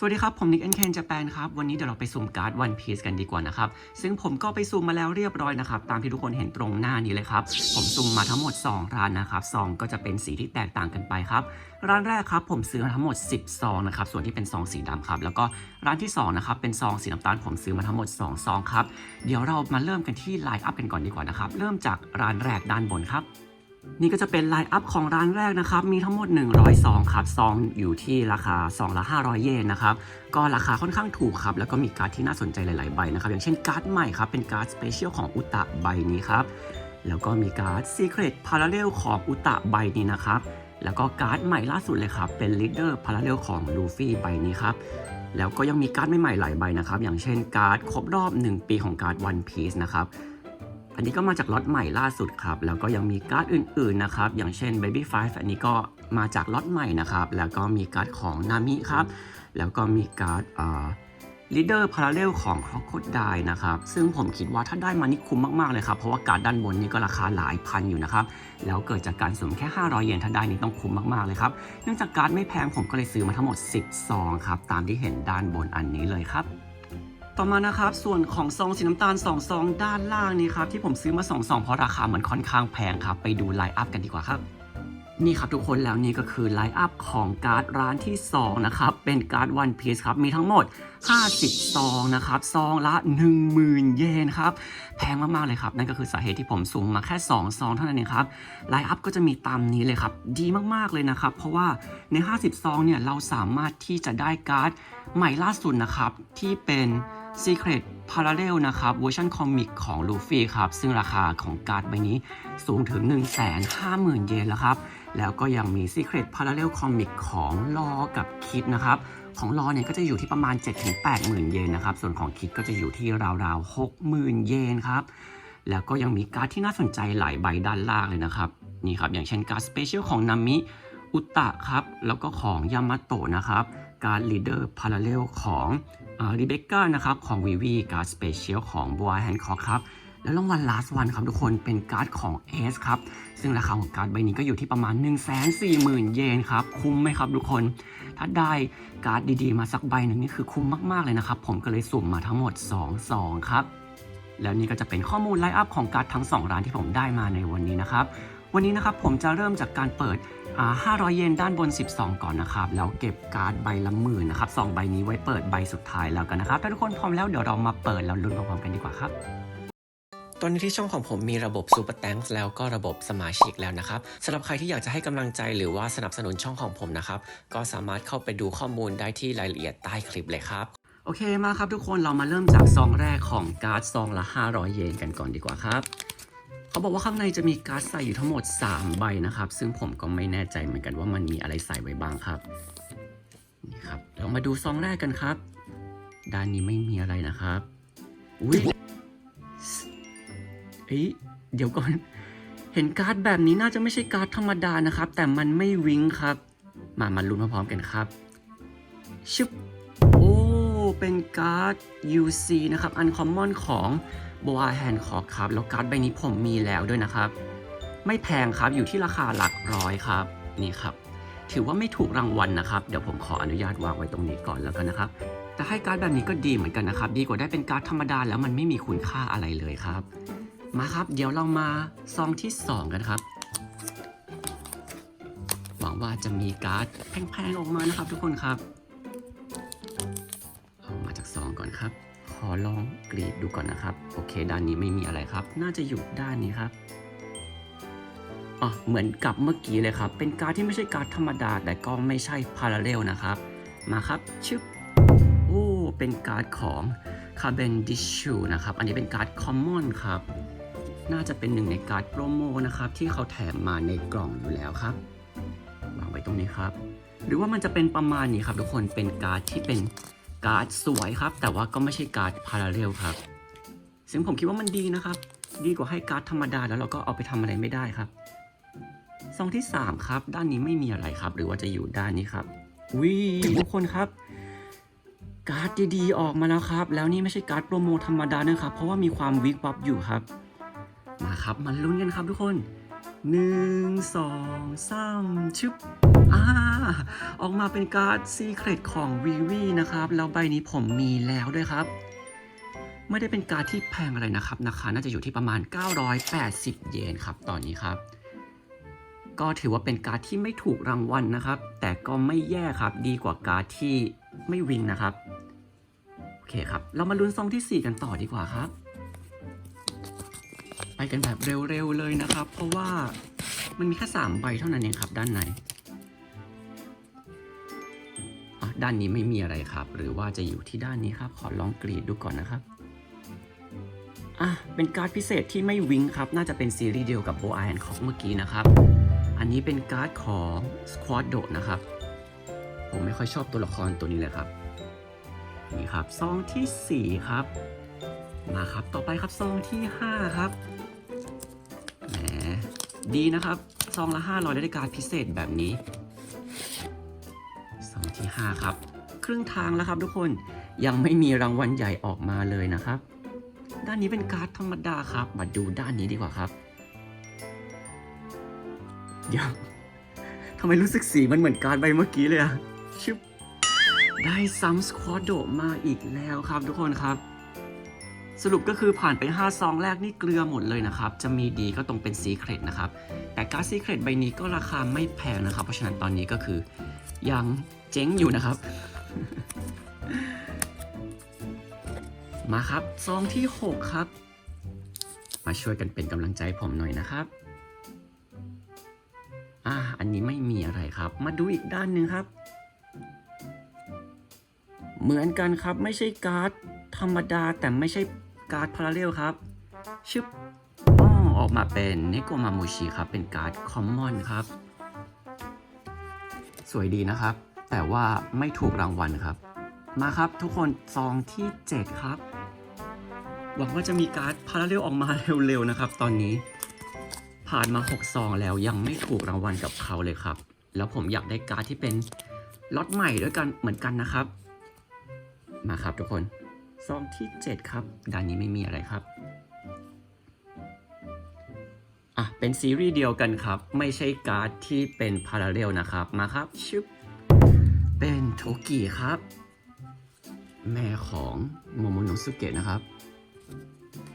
สวัสดีครับ ผมนิกเอ็นเคนจแปนครับ วันนี้เดี๋ยวเราไปซูมการ์ดวันพีซกันดีกว่านะครับ ซึ่งผมก็ไปซูมมาแล้วเรียบร้อยนะครับ ตามที่ทุกคนเห็นตรงหน้านี้เลยครับ ผมซูมมาทั้งหมด 2 ร้านนะครับซองก็จะเป็นสีที่แตกต่างกันไปครับ ร้านแรกครับผมซื้อมาทั้งหมด 10 ซองนะครับ ส่วนที่เป็นซองสีดำครับ แล้วก็ร้านที่2นะครับเป็นซองสีน้ำตาลผมซื้อมาทั้งหมด 2 ซองครับ เดี๋ยวเรามาเริ่มกันที่ไลน์อัพกันก่อนดีกว่านะครับ เริ่มจากร้านแรกด้านบนครับ นี่ก็จะเป็นไลน์อัพของร้านแรกนะครับ มีทั้งหมด 100ซองครับ ซองอยู่ที่ราคาซองละ 500 เยนนะครับ ก็ราคาค่อนข้างถูกครับ แล้วก็มีการ์ดที่น่าสนใจหลายๆใบนะครับ อย่างเช่นการ์ดใหม่ครับ เป็นการ์ดสเปเชียลของอุตะใบนี้ครับ แล้วก็มีการ์ด Secret Parallel ของอุตะใบนี้นะครับ แล้วก็การ์ดใหม่ล่าสุดเลยครับ เป็น Leader Parallel ของลูฟี่ใบนี้ครับ แล้วก็ยังมีการ์ดใหม่ๆหลายใบนะครับ อย่างเช่นการ์ดครบรอบ 1 ปีของการ์ด One Piece นะครับ อันนี้ก็มาจากล็อตใหม่ล่าสุดครับ แล้วก็ยังมีการ์ดอื่นๆนะครับ อย่างเช่น Baby Five อันนี้ก็มาจากล็อตใหม่นะครับ แล้วก็มีการ์ดของนามิครับ แล้วก็มีการ์ดอ่า Leader Parallel ของ Crocodile นะครับ ซึ่งผมคิดว่าถ้าได้มานี่คุ้มมาก ๆ เลยครับ เพราะว่าการ์ดด้านบนนี่ก็ราคาหลายพันอยู่นะครับ แล้วเกิดจากการสุ่มแค่ 500 เยนถ้าได้นี่ต้องคุ้มมาก ๆ เลยครับ เนื่องจากการ์ดไม่แพงผมก็เลยซื้อมาทั้งหมด10ซองครับ ตามที่เห็นด้านบนอันนี้เลยครับ ต่อมานะครับส่วนของซองสีน้ำตาล2ซองด้านล่างนี้ครับที่ผมซื้อมา2ซองเพราะราคามันค่อนข้างแพงครับ ไปดูไลน์อัพกันดีกว่าครับนี่ครับทุกคนแล้วนี่ก็คือไลน์อัพของการ์ดร้านที่ 2 นะครับ เป็นการ์ด One Piece ครับ มีทั้งหมด 50 ซองนะครับซองละ 10,000 เยนครับ แพงมาก ๆ เลยครับ นั่นก็คือสาเหตุที่ผมสุ่มมาแค่ 2 ซองเท่านั้นเองครับไลน์อัพก็จะมีตามนี้เลยครับ ดีมาก ๆ เลยนะครับ เพราะว่าใน 50 ซองเนี่ยเราสามารถที่จะได้การ์ดใหม่ล่าสุดนะครับที่เป็น Secret Parallel นะครับเวอร์ชันคอมิกของลูฟี่ครับ ซึ่งราคาของการ์ดใบนี้สูงถึง 150,000 เยนแล้วครับ แล้วก็ยังมี Secret Parallel Comic ของลอกับคิดนะครับ ของลอเนี่ยก็จะอยู่ที่ประมาณ 7-80,000 เยนนะครับ ส่วนของคิดก็จะอยู่ที่ราวๆ 60,000 เยนครับ แล้วก็ยังมีการ์ดที่น่าสนใจหลายใบด้านล่างเลยนะครับ นี่ครับ อย่างเช่นการ์ดสเปเชียลของนามิอุตะครับ แล้วก็ของยามาโตะนะครับ การ์ดลีเดอร์พาราเรลของ ริเบคก้านะครับของวีวีการ์ดสเปเชียลของบัวแฮนคอกครับแล้วรางวัล last one ครับทุกคนเป็นการ์ดของ S ครับซึ่งราคาของการ์ดใบนี้ก็อยู่ที่ประมาณ 1 4 0 0 0 0 เยนครับคุ้มไหมครับทุกคน ถ้าได้การ์ดดีๆ มาสักใบหนึ่งนี่คือคุ้มมากๆเลยนะครับผมก็เลยสุ่มมาทั้งหมด 2 2 ครับ แล้วนี่ก็จะเป็นข้อมูลไลน์อัพของการ์ดทั้ง 2 ร้านที่ผมได้มาในวันนี้นะครับวันนี้นะครับผมจะเริ่มจากการเปิด 500 เยนด้านบน 12 ก่อนนะครับ แล้วเก็บการ์ดใบละหมื่นนะครับสองใบนี้ไว้เปิดใบสุดท้ายแล้วกันนะครับ ถ้าทุกคนพร้อมแล้วเดี๋ยวเรามาเปิดแล้วลุ้นพร้อมๆกันดีกว่าครับตอนนี้ที่ช่องของผมมีระบบ Super Thanks แล้วก็ระบบสมาชิกแล้วนะครับสำหรับใครที่อยากจะให้กำลังใจหรือว่าสนับสนุนช่องของผมนะครับ ก็สามารถเข้าไปดูข้อมูลได้ที่รายละเอียดใต้คลิปเลยครับ โอเคมาครับทุกคนเรามาเริ่มจากซองแรกของการ์ดซองละ 500 เยนกันก่อนดีกว่าครับ เขาบอกว่าข้างในจะมีการ์ดใส่อยู่ทั้งหมด 3 ใบนะครับ ซึ่งผมก็ไม่แน่ใจเหมือนกันว่ามันมีอะไรใส่ไว้บ้างครับนี่ครับเรามาดูซองแรกกันครับ ด้านนี้ไม่มีอะไรนะครับอุ้ยเอ้ยเดี๋ยวก่อน เห็นการ์ดแบบนี้น่าจะไม่ใช่การ์ดธรรมดานะครับ แต่มันไม่วิงครับ มามาลุ้นพร้อมๆกันครับชึบโอ้เป็นการ์ด UC นะครับอันคอมมอนของ บัวแฮนคอครับ แล้วการ์ดใบนี้ผมมีแล้วด้วยนะครับ ไม่แพงครับอยู่ที่ราคาหลักร้อยครับ นี่ครับ ถือว่าไม่ถูกรางวัลนะครับ เดี๋ยวผมขออนุญาตวางไว้ตรงนี้ก่อนแล้วกันนะครับ แต่ให้การ์ดแบบนี้ก็ดีเหมือนกันนะครับ ดีกว่าได้เป็นการ์ดธรรมดาแล้วมันไม่มีคุณค่าอะไรเลยครับ มาครับ เดี๋ยวเรามาซองที่ 2 กันครับ หวังว่าจะมีการ์ดแพงๆออกมานะครับ ทุกคนครับ เอามาจากซองก่อนครับ อลองกรีดดูก่อนนะครับ โอเค ด้านนี้ไม่มีอะไรครับ น่าจะอยู่ด้านนี้ครับอ๋อเหมือนกับเมื่อกี้เลยครับ เป็นการที่ไม่ใช่การธรรมดา แต่ก็ไม่ใช่พาราเรลนะครับ มาครับ ชึบโอ้เป็นการของคาเบนดิชูนะครับ อันนี้เป็นการคอมมอนครับ น่าจะเป็นหนึ่งในการโปรโมนะครับ ที่เขาแถมมาในกล่องอยู่แล้วครับ วางไว้ตรงนี้ครับ หรือว่ามันจะเป็นประมาณนี้ครับทุกคน เป็นการที่เป็น การ์ดสวยครับ แต่ว่าก็ไม่ใช่การ์ดพาราเรลครับ ซึ่งผมคิดว่ามันดีนะครับ ดีกว่าให้การ์ดธรรมดาแล้วเราก็เอาไปทำอะไรไม่ได้ครับซองที่ 3 ครับ ด้านนี้ไม่มีอะไรครับ หรือว่าจะอยู่ด้านนี้ครับวิทุกคนครับ การ์ดดีๆออกมาแล้วครับ แล้วนี่ไม่ใช่การ์ดโปรโมธรรมดานะครับ เพราะว่ามีความวิกวับอยู่ครับ มาครับมาลุ้นกันครับทุกคนหนึ่งสองสามชึบอ่า ออกมาเป็นการ์ดซีเครตของวีวีนะครับ แล้วใบนี้ผมมีแล้วด้วยครับ ไม่ได้เป็นการ์ดที่แพงอะไรนะครับราคาน่าจะอยู่ที่ประมาณ 980 เยนครับ ตอนนี้ครับ ก็ถือว่าเป็นการ์ดที่ไม่ถูกรางวัลนะครับ แต่ก็ไม่แย่ครับ ดีกว่าการ์ดที่ไม่วิงนะครับ โอเคครับ เรามาลุ้นซองที่ 4 กันต่อดีกว่าครับ ไปกันแบบเร็วๆเลยนะครับ เพราะว่ามันมีแค่3ใบเท่านั้นเองครับด้านใน ด้านนี้ไม่มีอะไรครับ หรือว่าจะอยู่ที่ด้านนี้ครับ ขอลองกรีดดูก่อนนะครับอะเป็นการ์ดพิเศษที่ไม่วิงครับ น่าจะเป็นซีรีส์เดียวกับโบไอแอนของเมื่อกี้นะครับ อันนี้เป็นการ์ดของสควอตโดนะครับ ผมไม่ค่อยชอบตัวละครตัวนี้เลยครับ นี่ครับซองที่ 4 ครับ มาครับต่อไปครับซองที่ 5 ครับแหมดีนะครับซองละ500ได้การ์ดพิเศษแบบนี้ ที่ 5 ครับ ครึ่งทางแล้วครับทุกคนยังไม่มีรางวัลใหญ่ออกมาเลยนะครับ ด้านนี้เป็นการ์ดธรรมดาครับ มาดูด้านนี้ดีกว่าครับเดี๋ยวทำไมรู้สึกสีมันเหมือนการ์ดใบเมื่อกี้เลยอะชึบได้ซัมสควอตโดมาอีกแล้วครับทุกคนครับ สรุปก็คือผ่านไป 5 ซองแรกนี่เกลือหมดเลยนะครับ จะมีดีก็ตรงเป็นซีเครตนะครับ แต่การ์ดซีเครตใบนี้ก็ราคาไม่แพงนะครับ เพราะฉะนั้นตอนนี้ก็คือยัง เจ๊งอยู่นะครับ มาครับซองที่ 6 ครับ มาช่วยกันเป็นกำลังใจผมหน่อยนะครับอ่าอันนี้ไม่มีอะไรครับ มาดูอีกด้านหนึ่งครับ เหมือนกันครับไม่ใช่การ์ดธรรมดาแต่ไม่ใช่การ์ดพาราเรลครับชึบอ๋อออกมาเป็นเนโกมามูชิครับ เป็นการ์ดคอมมอนครับ สวยดีนะครับ แต่ว่าไม่ถูกรางวัลครับ มาครับทุกคนซองที่ 7 ครับ หวังว่าจะมีการ์ดพาราเรลออกมาเร็วๆนะครับ ตอนนี้ผ่านมา 6 ซองแล้วยังไม่ถูกรางวัลกับเขาเลยครับ แล้วผมอยากได้การ์ดที่เป็นล็อตใหม่ด้วยกันเหมือนกันนะครับ มาครับทุกคนซองที่ 7 ครับด้านนี้ไม่มีอะไรครับอะเป็นซีรีส์เดียวกันครับ ไม่ใช่การ์ดที่เป็นพาราเรลนะครับ มาครับชึบ เป็นโทกิครับ แม่ของโมโมโนสุเกะนะครับ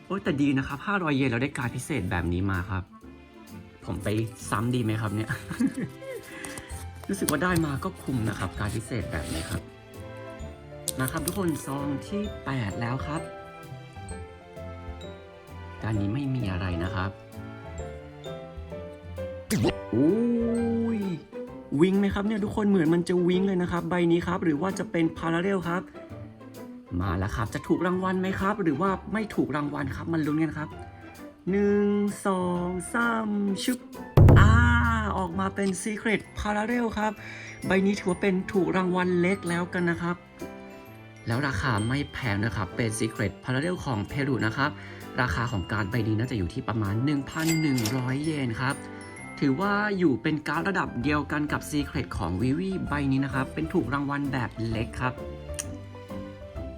โอ้แต่ดีนะครับ 500 เยนเราได้การพิเศษแบบนี้มาครับ ผมไปซ้ำดีไหมครับเนี่ย รู้สึกว่าได้มาก็คุ้มนะครับ การพิเศษแบบนี้ครับ มาครับทุกคนซองที่ 8 แล้วครับ การนี้ไม่มีอะไรนะครับอุ้ย วิงไหมครับเนี่ยทุกคนเหมือนมันจะวิงเลยนะครับ ใบนี้ครับหรือว่าจะเป็นพาราเรลครับ มาแล้วครับจะถูกรางวัลไหมครับ หรือว่าไม่ถูกรางวัลครับมันลุ้นกันครับหนึ่งสองสามชึบอ่าออกมาเป็น Secret Parallel ครับ ใบนี้ถือว่าเป็นถูกรางวัลเล็กแล้วกันนะครับ แล้วราคาไม่แพงนะครับ เป็น Secret Parallel ของเพรูนะครับ ราคาของการใบนี้น่าจะอยู่ที่ประมาณ 1,100 เยนครับ ถือว่าอยู่เป็นการดระดับเดียวกันกับ Secret ของวิวีใบนี้นะครับ เป็นถูกรางวัลแบบเล็กครับ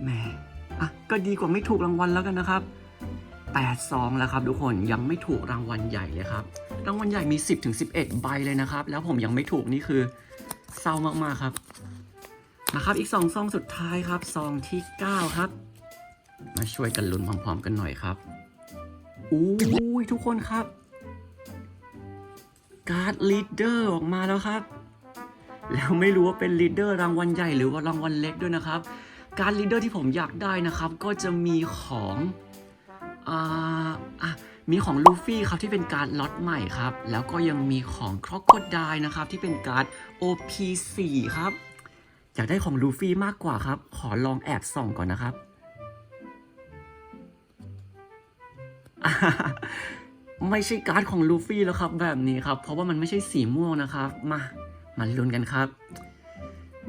แหมอะก็ดีกว่าไม่ถูกรางวัลแล้วกันนะครับ8ซองแล้วครับทุกคนยังไม่ถูกรางวัลใหญ่เลยครับ รางวัลใหญ่มี 10ถึง11 ใบเลยนะครับ แล้วผมยังไม่ถูกนี่คือเศร้ามากๆครับนะครับอีก2ซองสุดท้ายครับซองที่ 9 ครับ มาช่วยกันลุ้นพร้อมๆกันหน่อยครับอู้ยทุกคนครับ การ์ดลีดเดอร์ออกมาแล้วครับ แล้วไม่รู้ว่าเป็นลีดเดอร์รางวัลใหญ่หรือว่ารางวัลเล็กด้วยนะครับ การลีดเดอร์ที่ผมอยากได้นะครับ ก็จะมีของอ่าอะมีของลูฟี่ครับที่เป็นการดล็อตใหม่ครับ แล้วก็ยังมีของครอกโคดายนะครับที่เป็นการ์ด OP4 ครับ อยากได้ของลูฟี่มากกว่าครับ ขอลองแอบส่องก่อนนะครับ ไม่ใช่การ์ดของลูฟี่แล้วครับ แบบนี้ครับ เพราะว่ามันไม่ใช่สีม่วงนะครับ มามาลุ้นกันครับ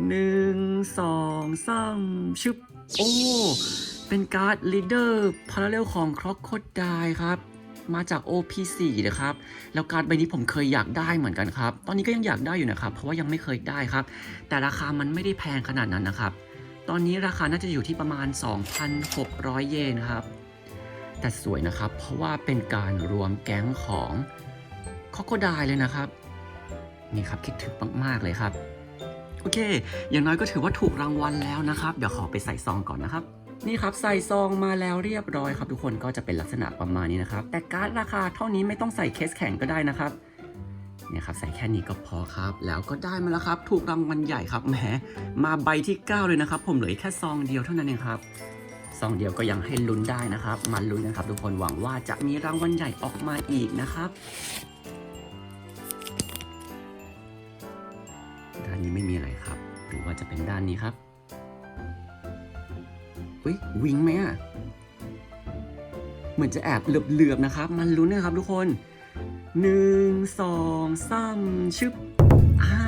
หนึ่งสองสามชึบโอ้เป็นการ์ดลีดเดอร์พาราเรลของครอกโคดไดครับ มาจาก OP4 นะครับ แล้วการ์ดใบนี้ผมเคยอยากได้เหมือนกันครับ ตอนนี้ก็ยังอยากได้อยู่นะครับ เพราะว่ายังไม่เคยได้ครับ แต่ราคามันไม่ได้แพงขนาดนั้นนะครับ ตอนนี้ราคาน่าจะอยู่ที่ประมาณ 2,600 เยนครับ แต่สวยนะครับ เพราะว่าเป็นการรวมแก๊งของคอโคไดเลยนะครับ นี่ครับคิดถึงมากๆเลยครับ โอเค อย่างน้อยก็ถือว่าถูกรางวัลแล้วนะครับ เดี๋ยวขอไปใส่ซองก่อนนะครับ นี่ครับใส่ซองมาแล้วเรียบร้อยครับทุกคนก็จะเป็นลักษณะประมาณนี้นะครับ แต่การ์ดราคาเท่านี้ไม่ต้องใส่เคสแข็งก็ได้นะครับเนี่ยครับใส่แค่นี้ก็พอครับ แล้วก็ได้มาแล้วครับ ถูกรางวัลใหญ่ครับแหมมาใบที่ 9 เลยนะครับ ผมเหลือแค่ซองเดียวเท่านั้นเองครับ ซองเดียวก็ยังให้ลุ้นได้นะครับมาลุ้นกันครับ ทุกคนหวังว่าจะมีรางวัลใหญ่ออกมาอีกนะครับด้านนี้ไม่มีอะไรครับ หรือว่าจะเป็นด้านนี้ครับอุ้ยวิงไหมอะเหมือนจะแอบเหลือบๆนะครับ มันลุ้นนะครับทุกคนหนึ่งสองสามชึบอ่า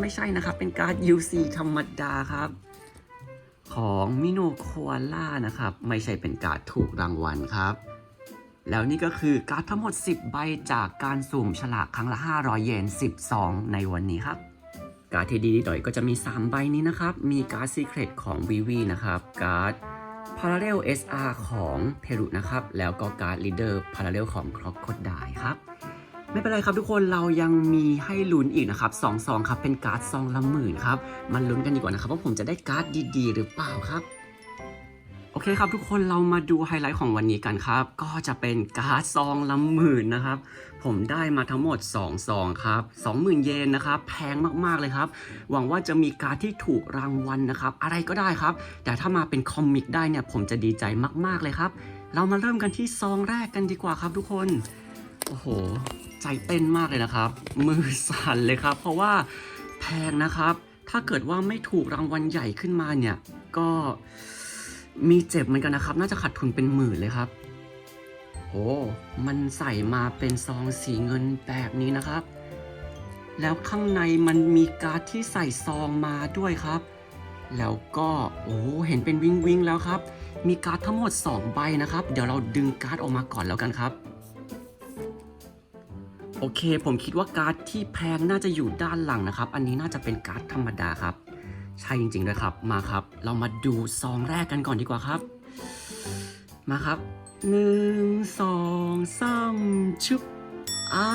ไม่ใช่นะครับ เป็นการ์ด UC ธรรมดาครับ ของมิโนโคอาล่านะครับ ไม่ใช่เป็นการ์ดถูกรางวัลครับ แล้วนี่ก็คือการ์ดทั้งหมด 10 ใบจากการสุ่มฉลากครั้งละ 500 เยน10ซองในวันนี้ครับ การ์ดที่ดีหน่อยก็จะมี 3 ใบนี้นะครับ มีการ์ดซีเครตของ VV นะครับ การ์ด Parallel SR ของเพรุนะครับ แล้วก็การ์ด Leader Parallel ของ Crocodile ครับ ไม่เป็นไรครับทุกคนเรายังมีให้ลุ้นอีกนะครับสองซองครับเป็นการ์ดซองละหมื่นครับมันลุ้นกันดีกว่านะครับว่าผมจะได้การ์ดดีๆ หรือเปล่าครับโอเคครับทุกคนเรามาดูไฮไลท์ของวันนี้กันครับ ก็จะเป็นการ์ดซองละหมื่นนะครับ ผมได้มาทั้งหมด2ซองครับ20,000 เยนนะครับ แพงมากๆเลยครับ หวังว่าจะมีการ์ดที่ถูกรางวัลนะครับ อะไรก็ได้ครับ แต่ถ้ามาเป็นคอมิกได้เนี่ยผมจะดีใจมากๆเลยครับ เรามาเริ่มกันที่ซองแรกกันดีกว่าครับทุกคน โอ้โห ใจเต้นมากเลยนะครับ มือสั่นเลยครับ เพราะว่าแพงนะครับ ถ้าเกิดว่าไม่ถูกรางวัลใหญ่ขึ้นมาเนี่ย ก็มีเจ็บเหมือนกันนะครับ น่าจะขาดทุนเป็นหมื่นเลยครับ โอ้ มันใส่มาเป็นซองสีเงินแบบนี้นะครับ แล้วข้างในมันมีการ์ดที่ใส่ซองมาด้วยครับ แล้วก็โอ้เห็นเป็นวิงวิงแล้วครับ มีการ์ดทั้งหมด 2 ใบนะครับ เดี๋ยวเราดึงการ์ดออกมาก่อนแล้วกันครับ โอเค ผมคิดว่าการ์ดที่แพงน่าจะอยู่ด้านหลังนะครับ อันนี้น่าจะเป็นการ์ดธรรมดาครับ ใช่จริงๆด้วยครับ มาครับ เรามาดูซองแรกกันก่อนดีกว่าครับ มาครับหนึ่งสองสามชุบอ่า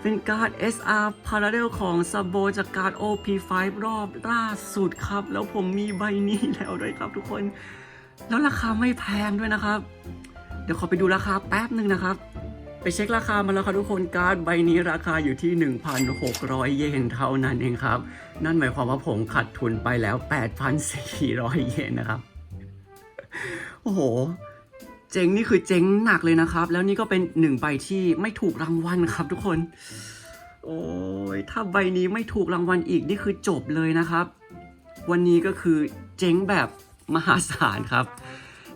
เป็นการ์ด SR Parallel ของซาโบจากการ์ด OP5 รอบล่าสุดครับ แล้วผมมีใบนี้แล้วด้วยครับทุกคน แล้วราคาไม่แพงด้วยนะครับ เดี๋ยวขอไปดูราคาแป๊บหนึ่งนะครับ ไปเช็คราคามาแล้วครับทุกคนการ์ดใบนี้ราคาอยู่ที่ 1,600 เยนเท่านั้นเองครับ นั่นหมายความว่าผมขาดทุนไปแล้ว 8,400 เยนนะครับ โอ้โห เจ๊งนี่คือเจ๊งหนักเลยนะครับ แล้วนี่ก็เป็นหนึ่งใบที่ไม่ถูกรางวัลครับทุกคน โอ้ยถ้าใบนี้ไม่ถูกรางวัลอีกนี่คือจบเลยนะครับ วันนี้ก็คือเจ๊งแบบมหาศาลครับ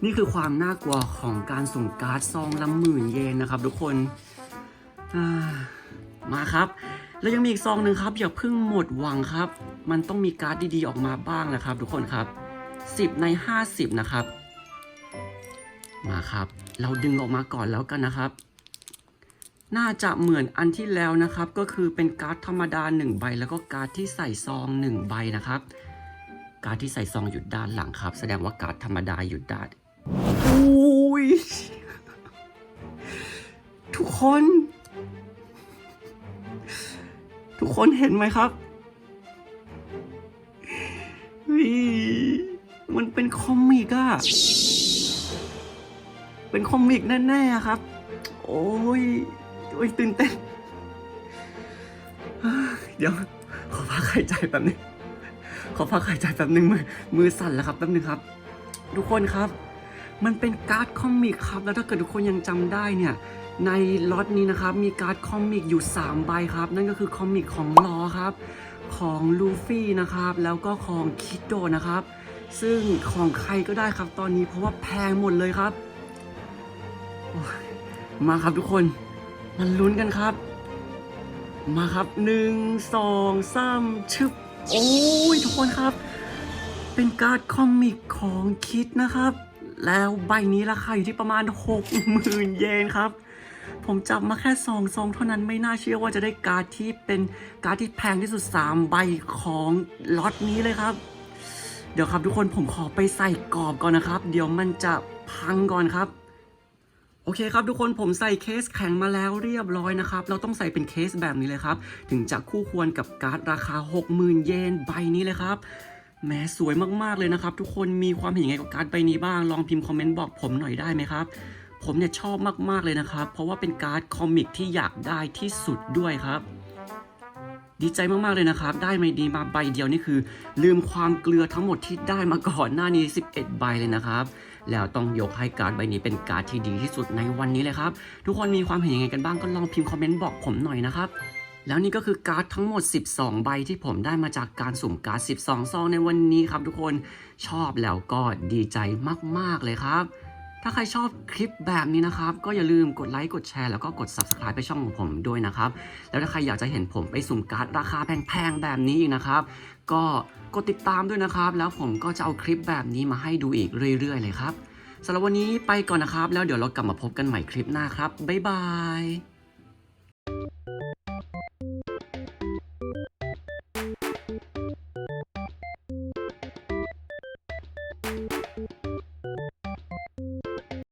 นี่คือความน่ากลัวของการส่งการ์ดซองละหมื่นเยนนะครับ ทุกคนามาครับ แล้วยังมีอีกซองหนึ่งครับ อย่าเพิ่งหมดหวังครับ มันต้องมีการ์ดดีๆออกมาบ้างนะครับ ทุกคนครับ 10 ใน 50 นะครับ มาครับ เราดึงออกมาก่อนแล้วกันนะครับ น่าจะเหมือนอันที่แล้วนะครับ ก็คือเป็นการ์ดธรรมดา 1 ใบ แล้วก็การ์ดที่ใส่ซอง 1 ใบนะครับการ์ดที่ใส่ซองอยู่ด้านหลังครับ แสดงว่าการ์ดธรรมดาอยู่ด้าน อุ้ยทุกคน ทุกคนเห็นไหมครับเฮ้ยมันเป็นคอมิกอะเป็นคอมิกแน่ๆครับ โอ้ย โอ้ยตื่นเต้น เดี๋ยว ขอพักหายใจแป๊บนึง ขอพักหายใจแป๊บนึงมือมือสั่นแล้วครับแป๊บนึงครับ ทุกคนครับ มันเป็นการ์ดคอมิกครับ แล้วถ้าเกิดทุกคนยังจำได้เนี่ย ในล็อตนี้นะครับ มีการ์ดคอมิกอยู่ 3 ใบครับ นั่นก็คือคอมิกของลอครับ ของลูฟี่นะครับ แล้วก็ของคิโดนะครับ ซึ่งของใครก็ได้ครับตอนนี้เพราะว่าแพงหมดเลยครับ มาครับทุกคนมันลุ้นกันครับ มาครับหนึ่งสองสามชึบโอ้ยทุกคนครับ เป็นการ์ดคอมิกของคิดนะครับ แล้วใบนี้ราคาอยู่ที่ประมาณ 60,000 เยนครับ ผมจับมาแค่ซองซองเท่านั้นไม่น่าเชื่อว่าจะได้การ์ดที่เป็นการ์ดที่แพงที่สุด 3 ใบของล็อตนี้เลยครับ เดี๋ยวครับทุกคนผมขอไปใส่กรอบก่อนนะครับ เดี๋ยวมันจะพังก่อนครับโอเคครับทุกคนผมใส่เคสแข็งมาแล้วเรียบร้อยนะครับ เราต้องใส่เป็นเคสแบบนี้เลยครับ ถึงจะคู่ควรกับการ์ดราคา 60,000 เยนใบนี้เลยครับ แหมสวยมากๆเลยนะครับ ทุกคนมีความเห็นยังไงกับการ์ดใบนี้บ้างลองพิมพ์คอมเมนต์บอกผมหน่อยได้ไหมครับผมเนี่ยชอบมากๆเลยนะครับ เพราะว่าเป็นการ์ดคอมิกที่อยากได้ที่สุดด้วยครับ ดีใจมากๆเลยนะครับ ได้ไม่ดีมาใบเดียวนี่คือ ลืมความเกลือทั้งหมดที่ได้มาก่อนหน้านี้ 11 ใบเลยนะครับ แล้วต้องยกให้การ์ดใบนี้เป็นการ์ดที่ดีที่สุดในวันนี้เลยครับ ทุกคนมีความเห็นยังไงกันบ้างก็ลองพิมพ์คอมเมนต์บอกผมหน่อยนะครับ แล้วนี่ก็คือการ์ดทั้งหมด 12 ใบที่ผมได้มาจากการสุ่มการ์ด 12 ซองในวันนี้ครับทุกคนชอบแล้วก็ดีใจมาก ๆ เลยครับ ถ้าใครชอบคลิปแบบนี้นะครับ ก็อย่าลืมกดไลค์กดแชร์แล้วก็กด subscribe ไปช่องของผมด้วยนะครับ แล้วถ้าใครอยากจะเห็นผมไปสุ่มการ์ดราคาแพงๆแบบนี้อีกนะครับ ก็กดติดตามด้วยนะครับ แล้วผมก็จะเอาคลิปแบบนี้มาให้ดูอีกเรื่อย ๆ เลยครับสำหรับวันนี้ไปก่อนนะครับ แล้วเดี๋ยวเรากลับมาพบกันใหม่คลิปหน้าครับบ๊ายบาย